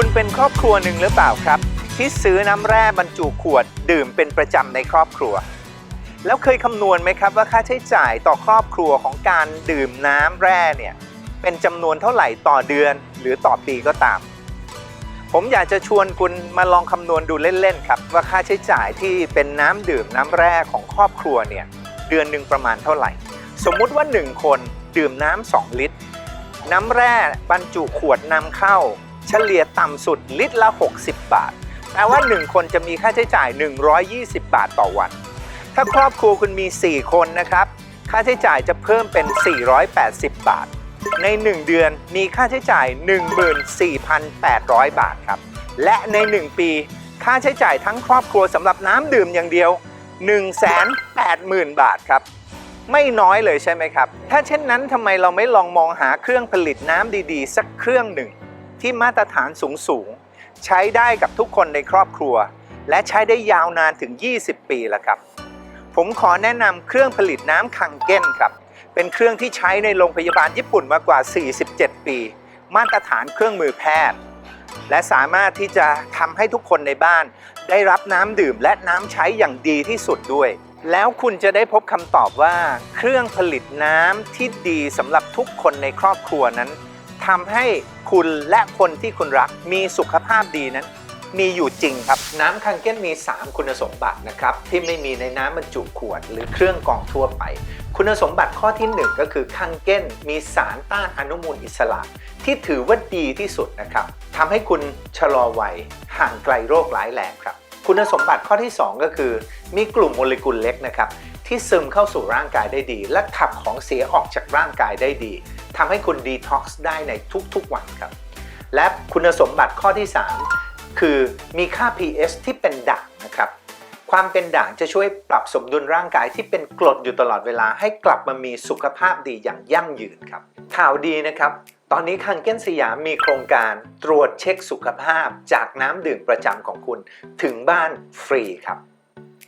คุณเป็นครอบครัวหนึ่งหรือเปล่าครับ ที่ซื้อน้ำแร่บรรจุขวดดื่มเป็นประจำในครอบครัว แล้วเคยคำนวณไหมครับว่าค่าใช้จ่ายต่อครอบครัวของการดื่มน้ำแร่เนี่ยเป็นจำนวนเท่าไหร่ต่อเดือนหรือต่อปีก็ตาม ผมอยากจะชวนคุณมาลองคำนวณดูเล่นๆครับ ว่าค่าใช้จ่ายที่เป็นน้ำดื่มน้ำแร่ของครอบครัวเนี่ยเดือนหนึ่งประมาณเท่าไหร่ สมมุติว่า 1 คนดื่มน้ำ2ลิตร น้ำแร่บรรจุขวดนำเข้า เฉลี่ยต่ำสุดลิตรละ 60 บาท แปลว่า 1 คนจะมีค่าใช้จ่าย 120 บาทต่อวัน ถ้าครอบครัวคุณมี 4 คนนะครับ ค่าใช้จ่ายจะเพิ่มเป็น 480 บาท ใน 1 เดือนมีค่าใช้จ่าย 14,800 บาทครับ และใน 1 ปี ค่าใช้จ่ายทั้งครอบครัวสำหรับน้ำดื่มอย่างเดียว 180,000 บาทครับไม่น้อยเลยใช่ไหมครับ ถ้าเช่นนั้นทำไมเราไม่ลองมองหาเครื่องผลิตน้ำดีๆ สักเครื่องหนึ่ง ที่มาตรฐานสูงๆใช้ได้กับทุกคนในครอบครัว และใช้ได้ยาวนานถึง 20 ปีแล้วครับ ผมขอแนะนำเครื่องผลิตน้ำคังเก้นครับ เป็นเครื่องที่ใช้ในโรงพยาบาลญี่ปุ่นมากว่า 47 ปี มาตรฐานเครื่องมือแพทย์ และสามารถที่จะทำให้ทุกคนในบ้าน ได้รับน้ำดื่มและน้ำใช้อย่างดีที่สุดด้วย แล้วคุณจะได้พบคำตอบว่า เครื่องผลิตน้ำที่ดีสำหรับทุกคนในครอบครัวนั้น ทำให้คุณและคนที่คุณรักมีสุขภาพดีนั้น มีอยู่จริงครับ น้ำคังเก้นมี 3 คุณสมบัตินะครับ ที่ไม่มีในน้ำบรรจุขวด หรือเครื่องกรองทั่วไป คุณสมบัติข้อที่ 1 ก็คือคังเก้นมีสารต้านอนุมูลอิสระ ที่ถือว่าดีที่สุดนะครับทำให้คุณชะลอวัยห่างไกลโรคร้ายแรงครับ คุณสมบัติข้อที่ 2 ก็คือ มีกลุ่มโมเลกุลเล็กนะครับที่ซึมเข้าสู่ร่างกายได้ดี และขับของเสียออกจากร่างกายได้ดี ทำให้คุณดีท็อกซ์ได้ในทุกๆวันครับ และคุณสมบัติข้อที่ 3 คือมีค่า pH ที่เป็นด่างนะครับ ความเป็นด่างจะช่วยปรับสมดุลร่างกายที่เป็นกรดอยู่ตลอดเวลาให้กลับมามีสุขภาพดีอย่างยั่งยืนครับ ข่าวดีนะครับ ตอนนี้คังเก้นสยามมีโครงการตรวจเช็คสุขภาพจากน้ำดื่มประจำของคุณถึงบ้านฟรีครับ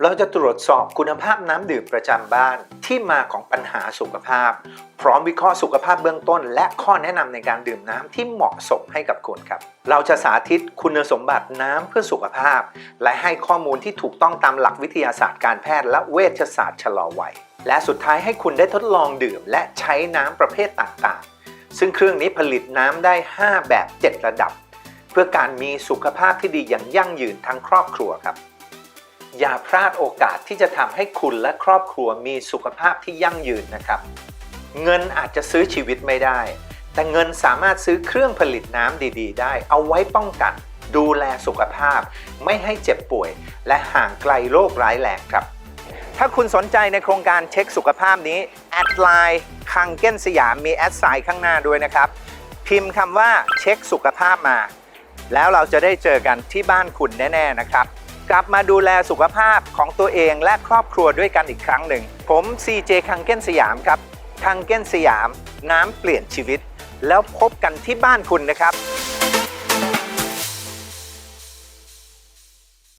เราจะตรวจสอบคุณภาพน้ำดื่มประจำบ้านที่มาของปัญหาสุขภาพ พร้อมวิเคราะห์สุขภาพเบื้องต้น และข้อแนะนำในการดื่มน้ำที่เหมาะสมให้กับคุณครับ เราจะสาธิตคุณสมบัติน้ำเพื่อสุขภาพ และให้ข้อมูลที่ถูกต้องตามหลักวิทยาศาสตร์การแพทย์และเวชศาสตร์ชะลอวัย และสุดท้ายให้คุณได้ทดลองดื่ม และใช้น้ำประเภทต่างๆ ซึ่งเครื่องนี้ผลิตน้ำได้ 5 แบบ 7 ระดับ เพื่อการมีสุขภาพที่ดีอย่างยั่งยืนทั้งครอบครัวครับ อย่าพลาดโอกาสที่จะทำให้คุณและครอบครัวมีสุขภาพที่ยั่งยืนนะครับ เงินอาจจะซื้อชีวิตไม่ได้ แต่เงินสามารถซื้อเครื่องผลิตน้ำดี ๆ ได้ เอาไว้ป้องกัน ดูแลสุขภาพ ไม่ให้เจ็บป่วย และห่างไกลโรคร้ายแรงครับ ถ้าคุณสนใจในโครงการเช็คสุขภาพนี้แอดไลน์คังเก้นสยามมีแอดไซน์ข้างหน้าด้วยนะครับ พิมพ์คำว่าเช็คสุขภาพมา แล้วเราจะได้เจอกันที่บ้านคุณแน่ ๆ นะครับ กลับมาดูแลสุขภาพของตัวเองและครอบครัวด้วยกันอีกครั้งหนึ่ง ผม CJ คังเก้นสยามครับคังเก้นสยาม น้ำเปลี่ยนชีวิต แล้วพบกันที่บ้านคุณนะครับ